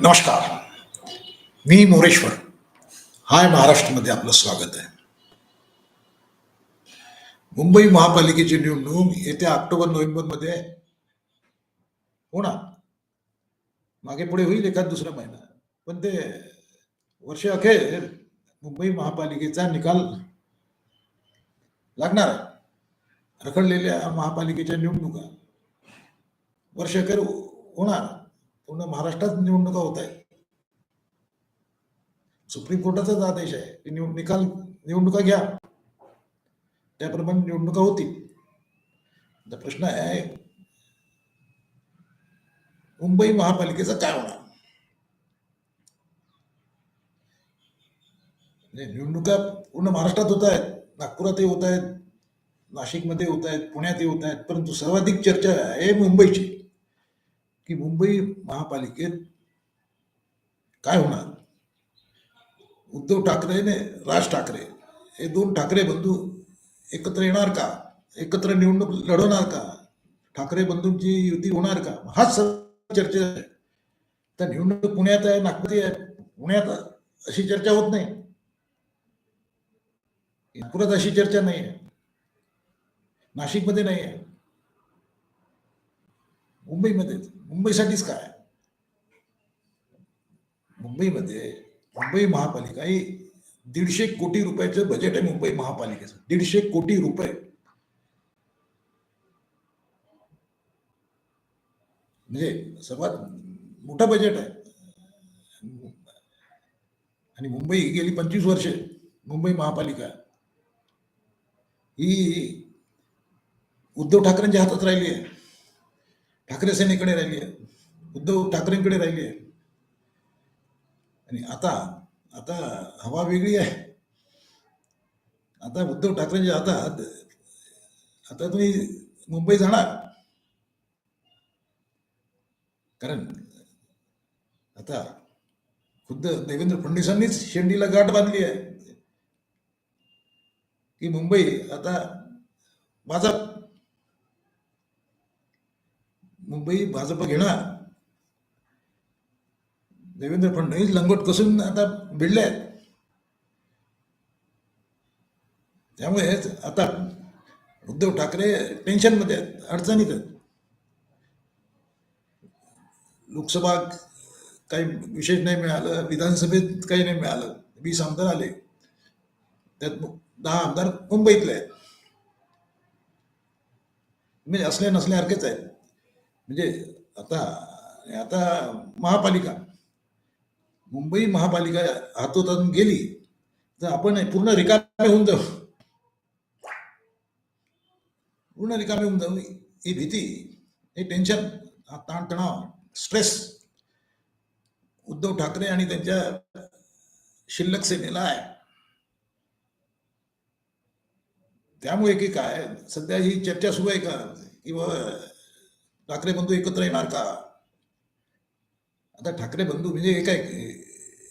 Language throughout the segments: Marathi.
नमस्कार. मी मोरेश्वर. हाय महाराष्ट्रामध्ये आपलं स्वागत आहे. मुंबई महापालिकेची निवडणूक येत्या ऑक्टोबर नोव्हेंबरमध्ये होणार मागे पुढे होईल एखाद दुसरा महिना. पण ते वर्ष अखेर मुंबई महापालिकेचा निकाल लागणार रखडलेल्या महापालिकेच्या निवडणुका वर्ष अखेर होणार. पूर्ण महाराष्ट्रात निवडणुका होत आहेत. सुप्रीम कोर्टाचाच आदेश आहे की निकाल निवडणुका घ्या. त्याप्रमाणे निवडणुका होतील. प्रश्न आहे मुंबई महापालिकेचा काय होणार? म्हणजे निवडणुका पूर्ण महाराष्ट्रात होत आहेत नागपुरातही होत आहेत नाशिकमध्ये होत आहेत पुण्यातही होत आहेत परंतु सर्वाधिक चर्चा आहे मुंबईची. की मुंबई महापालिकेत काय होणार? उद्धव ठाकरेने राज ठाकरे हे दोन ठाकरे बंधू एकत्र येणार का? एकत्र निवडणूक लढवणार का? ठाकरे बंधूंची युती होणार का? हाच चर्चा आहे. तर निवडणूक पुण्यात आहे नागपूर आहे पुण्यात अशी चर्चा होत नाही. नागपुरात अशी चर्चा नाही आहे. नाशिकमध्ये नाही आहे. मुंबईमध्ये. मुंबईसाठीच काय? मुंबईमध्ये मुंबई महापालिका ही दीडशे कोटी रुपयाचं बजेट आहे मुंबई महापालिकेचं. दीडशे कोटी रुपये. म्हणजे सर्वात मोठं बजेट आहे. आणि मुंबई गेली पंचवीस वर्षे मुंबई महापालिका. ही उद्धव ठाकरेंच्या हातात राहिली आहे. ठाकरे सेनेकडे राहिली आहे. उद्धव ठाकरेंकडे राहिली आहे. आणि आता आता हवा वेगळी आहे. आता उद्धव ठाकरेंच्या हातात आता तुम्ही मुंबई जाणार. कारण आता खुद्द देवेंद्र फडणवीसांनीच शेंडीला गाठ बांधली आहे. की मुंबई आता माझा मुंबई भाजप घेणार? देवेंद्र फडणवीस लंगोट कसून आता भिडले आहेत त्यामुळे आता उद्धव ठाकरे टेन्शनमध्ये आहेत अडचणीत आहेत. लोकसभा काही विशेष नाही मिळालं विधानसभेत काही नाही मिळालं. वीस आमदार आले. त्यात दहा आमदार मुंबईतले आहेत. म्हणजे असले नसल्यासारखेच आहेत. म्हणजे आता आता महापालिका मुंबई महापालिका हातोतात गेली तर आपण पूर्ण रिकामे होऊन जाऊ. पूर्ण रिकामे होऊन जाऊ. ही भीती हे टेन्शन हा ताणतणाव स्ट्रेस उद्धव ठाकरे आणि त्यांच्या शिल्लक सेनेला आहे. त्यामुळे की काय सध्या ही चर्चा सुरू आहे का? की बाबा ठाकरे बंधू एकत्र येणार का? आता ठाकरे बंधू म्हणजे हे काय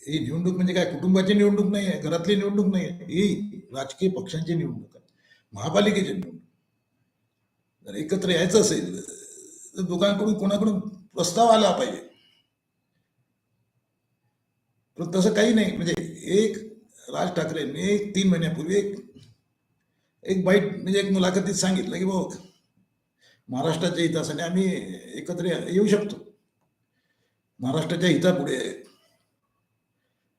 ही निवडणूक म्हणजे काय कुटुंबाची निवडणूक नाही आहे घरातली निवडणूक नाही आहे ही राजकीय पक्षांची निवडणूक आहे महापालिकेची निवडणूक. जर एकत्र यायचं असेल तर दोघांकडून कोणाकडून प्रस्ताव आला पाहिजे. पण तसं काही नाही म्हणजे एक राज ठाकरेंनी एक तीन महिन्यापूर्वी एक एक बाईट म्हणजे एक मुलाखतीत सांगितलं की भाऊ महाराष्ट्राच्या हितासाठी आम्ही एकत्र येऊ शकतो. महाराष्ट्राच्या हितापुढे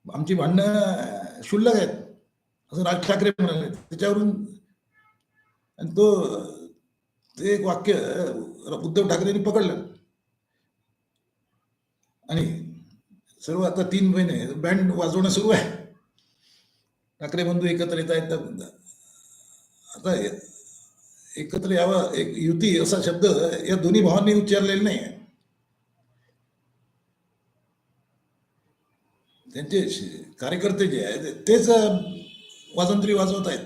आमची भांडणं क्षुल्लक आहेत. असं राज ठाकरे म्हणाले त्याच्यावरून आणि तो ते एक वाक्य उद्धव ठाकरेंनी पकडलं. आणि सर्व आता तीन महिने बँड वाजवणं सुरू आहे. ठाकरे बंधू एकत्र येत आहेत आता एकत्र यावं एक युती असा शब्द या दोन्ही भावांनी उच्चारलेला नाही आहे त्यांचे कार्यकर्ते जे आहेत तेच वाजंत्री वाजवत आहेत.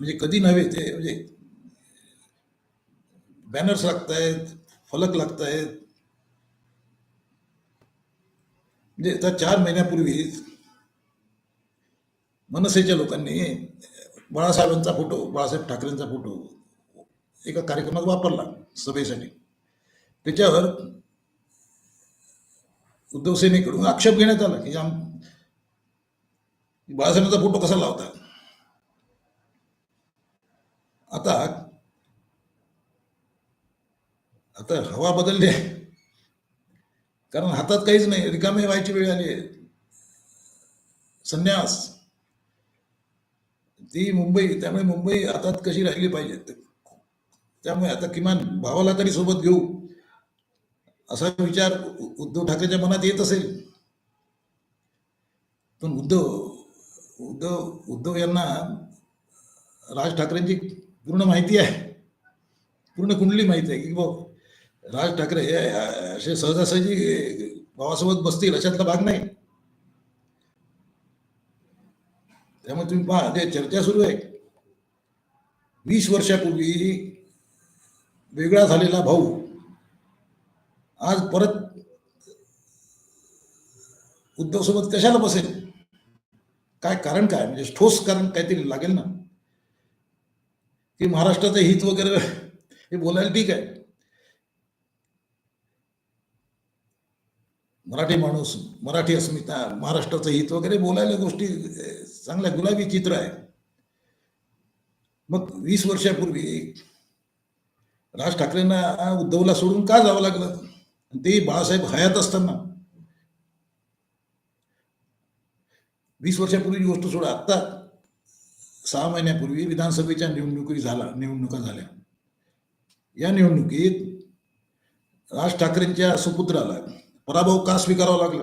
म्हणजे कधी नव्हे ते म्हणजे बॅनर्स लागत आहेत फलक लागत आहेत म्हणजे आता चार महिन्यापूर्वीच मनसेच्या लोकांनी बाळासाहेबांचा फोटो बाळासाहेब ठाकरेंचा फोटो एका कार्यक्रमात वापरला सभेसाठी. त्याच्यावर उद्धव सेनेकडून आक्षेप घेण्यात आला की आम बाळासाहेबांचा फोटो कसा लावता? आता आता हवा बदलली आहे. कारण हातात काहीच नाही. रिकामे व्हायची वेळ आली आहे. संन्यास ती मुंबई त्यामुळे मुंबई हातात कशी राहिली पाहिजे? त्यामुळे आता किमान भावाला तरी सोबत घेऊ. असा विचार उद्धव ठाकरेच्या मनात येत असेल. पण उद्धव उद्धव उद्धव यांना राज ठाकरेंची पूर्ण माहिती आहे. पूर्ण कुंडली माहिती आहे की बाबा राज ठाकरे हे असे सहजासहजी भावासोबत बसतील अशातला भाग नाही. त्यामुळे तुम्ही पहा ते चर्चा सुरू आहे. वीस वर्षापूर्वी वेगळा झालेला भाऊ आज परत उद्धव सोबत कशाला बसेल? काय कारण काय? म्हणजे ठोस कारण काहीतरी लागेल ना? की महाराष्ट्राचं हित वगैरे हे बोलायला ठीक आहे. मराठी माणूस मराठी अस्मिता महाराष्ट्राचं हित वगैरे बोलायला गोष्टी चांगल्या गुलाबी चित्र आहे. मग वीस वर्षापूर्वी राज ठाकरेंना उद्धवला सोडून का जावं लागलं? ते बाळासाहेब हयात असताना. वीस वर्षापूर्वी गोष्ट सोडा. आत्ता सहा महिन्यापूर्वी विधानसभेच्या निवडणुकी झाला निवडणुका झाल्या. या निवडणुकीत राज ठाकरेंच्या सुपुत्राला पराभव का स्वीकारावा लागला?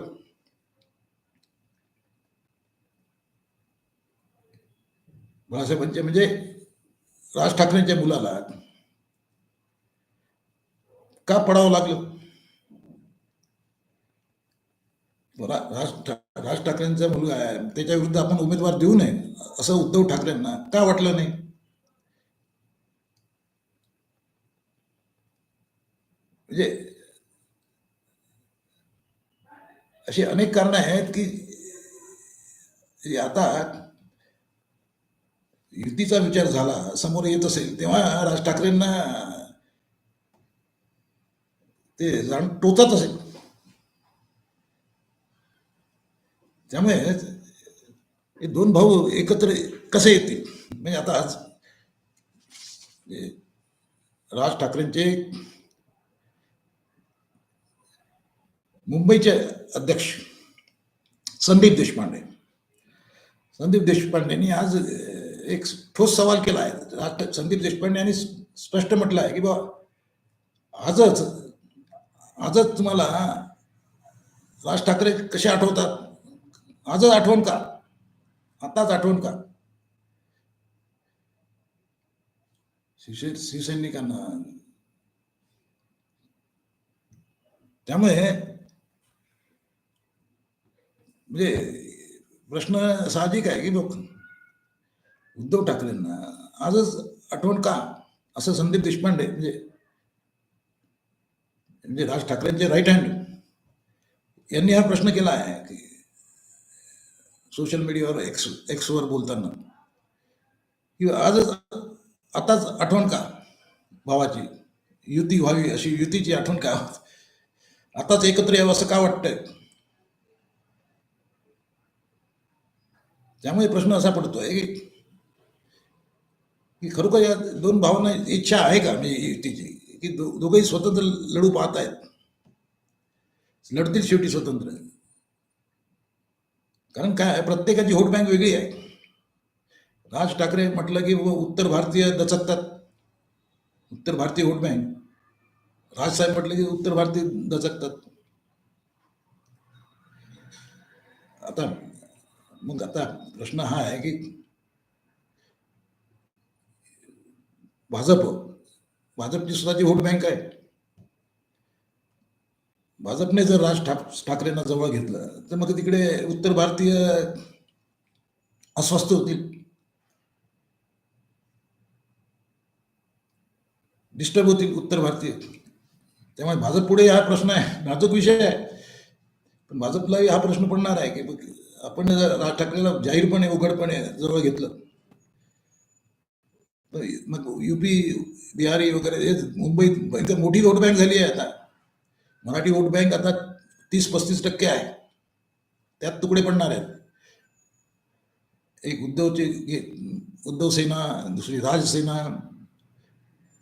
बाळासाहेबांच्या म्हणजे-, म्हणजे राज ठाकरेंच्या मुलाला का पडावं लागलं? राज राज ठाकरेंचा मुलगा आहे त्याच्या विरुद्ध आपण उमेदवार देऊ नये असं उद्धव ठाकरेंना का वाटलं नाही? म्हणजे अशी अनेक कारणं आहेत की आता युतीचा विचार झाला समोर येत असेल तेव्हा राज ठाकरेंना ते जाण टोचत असेल. त्यामुळे हे दोन भाऊ एकत्र कसे येतील? म्हणजे आता आज राज ठाकरेंचे मुंबईचे अध्यक्ष संदीप देशपांडे. संदीप देशपांडेंनी आज एक ठोस सवाल केला आहे. राज संदीप देशपांडे यांनी स्पष्ट म्हटलं आहे की बा आजच आजच तुम्हाला राज ठाकरे कसे आठवतात? आजच आठवण का? आताच आठवण का? शिवसे शिवसैनिकांना. त्यामुळे म्हणजे प्रश्न साहजिक आहे की बघ उद्धव ठाकरेंना आजच आठवण का? असं संदीप देशपांडे म्हणजे म्हणजे राज ठाकरेंचे राईट हँड यांनी हा प्रश्न केला आहे की सोशल मीडियावर एक्स एक्सवर बोलताना की आजच आताच आठवण का? भावाची युती व्हावी अशी युतीची आठवण का आताच एकत्र यावं असं का वाटतंय? त्यामुळे प्रश्न असा पडतो की की खरोखर या दोन भावांना इच्छा आहे का? म्हणजे तिची की दो दोघंही स्वतंत्र लढू पाहत आहेत लढतील शेवटी स्वतंत्र. कारण काय प्रत्येकाची व्होट बँक वेगळी आहे. राज ठाकरे म्हटलं की उत्तर भारतीय दचकतात. उत्तर भारतीय व्होट बँक. राज साहेब म्हटलं की उत्तर भारतीय दचकतात. आता मग आता प्रश्न हा आहे की भाजप भाजपची स्वतःची व्होट बँक आहे. भाजपने जर राज ठाक ठाकरेंना जवळ घेतलं तर मग तिकडे उत्तर भारतीय अस्वस्थ होतील. डिस्टर्ब होतील उत्तर भारतीय. त्यामुळे भाजप पुढे हा प्रश्न आहे. नाजूक विषय आहे. पण भाजपलाही हा प्रश्न पडणार आहे की बघ, आपण जर राज ठाकरेला जाहीरपणे उघडपणे जवळ घेतलं मग युपी बिहारी वगैरे हे मुंबईत इथं मोठी वोट बँक झाली आहे आता. मराठी वोट बँक आता तीस पस्तीस टक्के आहे. त्यात तुकडे पडणार आहेत. एक उद्धवची उद्धव सेना दुसरी राजसेना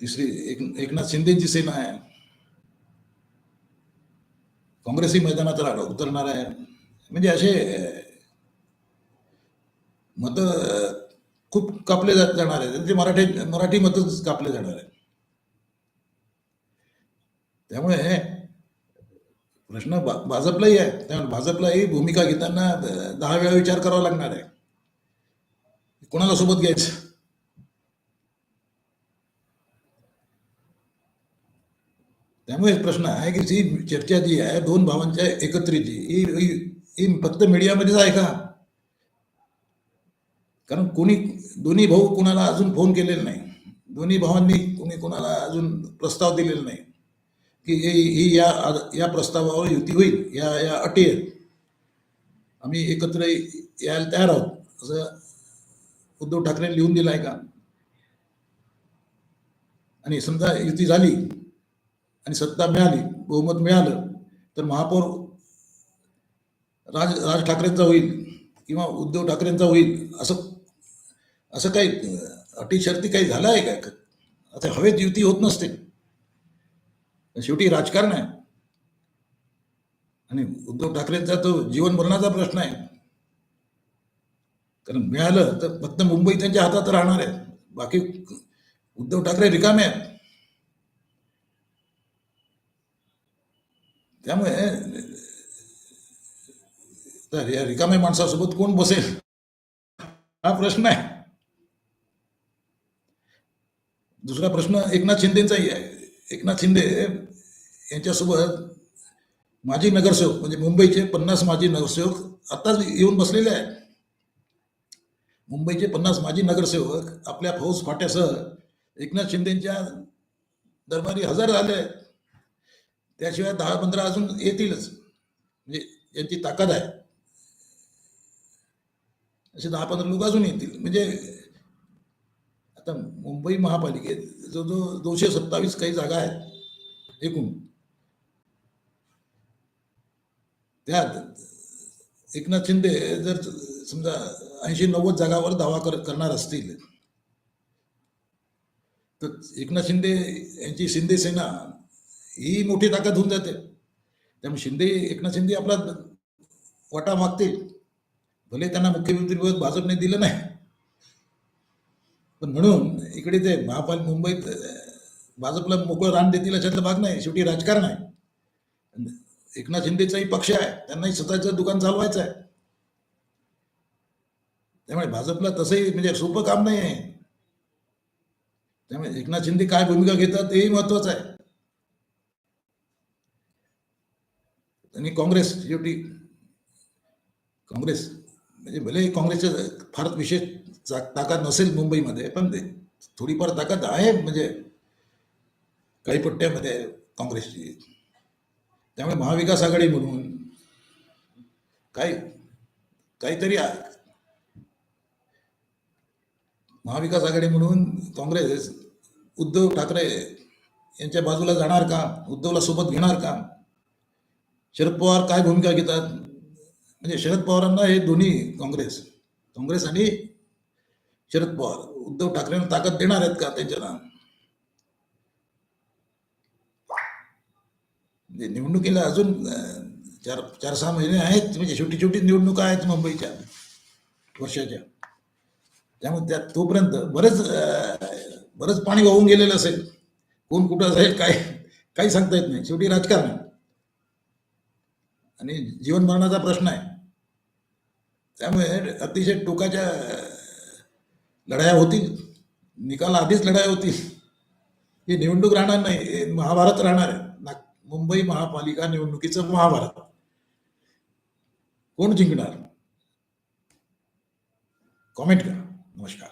तिसरी एक एकनाथ शिंदेची सेना आहे. काँग्रेसही मैदानात उतरणार आहे. म्हणजे असे मत खूप कापले जात जाणार आहेत. त्यांचे मराठी मराठी मतच कापले जाणार आहेत. त्यामुळे प्रश्न भा- भाजपलाही आहे. त्यामुळे भाजपलाही भूमिका घेताना दहा वेळा विचार करावा लागणार आहे. कोणाला सोबत घ्यायचं? त्यामुळे प्रश्न आहे की जी चर्चा जी आहे दोन भावांच्या एकत्रितची ही फक्त मीडियामध्येच आहे का? कारण कोणी दोन्ही भाऊ कुणाला अजून फोन केलेला नाही. दोन्ही भावांनी कोणी कोणाला अजून प्रस्ताव दिलेला नाही. की ही ही या या प्रस्तावावर युती होईल या या अटी आहेत. आम्ही एकत्र यायला तयार आहोत. असं उद्धव ठाकरे लिहून दिलं आहे का? आणि समजा युती झाली आणि सत्ता मिळाली बहुमत मिळालं तर महापौर राज राज ठाकरेंचा होईल किंवा उद्धव ठाकरेंचा होईल असं असं काही अटी शर्ती काही झालं आहे काय आता हवेत युती होत नसते. शेवटी राजकारण आहे. आणि उद्धव ठाकरेंचा तो जीवन मरणाचा प्रश्न आहे. कारण मिळालं तर फक्त मुंबई त्यांच्या हातात राहणार आहे. बाकी उद्धव ठाकरे रिकामे आहेत. त्यामुळे तर या रिकाम्या माणसासोबत कोण बसेल? हा प्रश्न आहे. दुसरा प्रश्न एकनाथ शिंदेचाही आहे. एकनाथ शिंदे यांच्यासोबत माजी नगरसेवक म्हणजे मुंबईचे पन्नास माजी नगरसेवक आत्ताच येऊन बसलेले आहेत. मुंबईचे पन्नास माजी नगरसेवक आपल्या फौज फाट्यासह एकनाथ शिंदेच्या दरबारी हजर झाले आहेत. त्याशिवाय दहा पंधरा अजून येतीलच. म्हणजे यांची ताकद आहे. असे दहा पंधरा लोक अजून येतील. म्हणजे आता मुंबई महापालिकेत जो जो दोनशे सत्तावीस काही जागा आहेत. एकूण. त्यात एकनाथ शिंदे जर समजा ऐंशी नव्वद जागावर दावा कर करणार असतील तर एकनाथ शिंदे यांची शिंदे सेना ही मोठी ताकद होऊन जाते. त्यामुळे शिंदे एकनाथ शिंदे आपला वाटा मागतील. भले त्यांना मुख्यमंत्रीपद भाजपने दिलं नाही पण म्हणून इकडे ते महापाल मुंबईत भाजपला मोकळं रान देतील अशातला भाग नाही. शेवटी राजकारण आहे. एकनाथ शिंदेचाही पक्ष आहे. त्यांनाही स्वतःचं दुकान चालवायचं आहे. त्यामुळे भाजपला तसंही म्हणजे सोपं काम नाही आहे. त्यामुळे एकनाथ शिंदे काय भूमिका घेतात तेही महत्वाचं आहे. आणि काँग्रेस शेवटी काँग्रेस म्हणजे भले काँग्रेसचं फार विशेष ताकद नसेल मुंबईमध्ये पण ते थोडीफार ताकद आहे म्हणजे काही पट्ट्यामध्ये काँग्रेसची. त्यामुळे महाविकास आघाडी म्हणून काही काहीतरी महाविकास आघाडी म्हणून काँग्रेस उद्धव ठाकरे यांच्या बाजूला जाणार का? उद्धवला सोबत घेणार का? शरद पवार काय भूमिका घेतात? म्हणजे शरद पवारांना हे दोन्ही काँग्रेस काँग्रेस आणि शरद पवार. उद्धव ठाकरेंना ताकद देणार आहेत का त्यांच्याला? म्हणजे निवडणुकीला अजून चार चार सहा महिने आहेत म्हणजे छोटी छोटी निवडणुका आहेत मुंबईच्या वर्षाच्या. त्यामुळे त्या तोपर्यंत बरंच बरंच पाणी वाहून गेलेलं असेल. कोण कुठं असेल काय काही सांगता येत नाही. शेवटी राजकारण. आणि जीवन मरणाचा प्रश्न आहे. त्यामुळे अतिशय टोकाच्या लढाया होतील. निकाल आधीच लढाया होतील. हे निवडणूक राहणार नाही महाभारत राहणार आहे. नाग- मुंबई महापालिका निवडणुकीचं महाभारत. कोण जिंकणार? कॉमेंट करा. नमस्कार.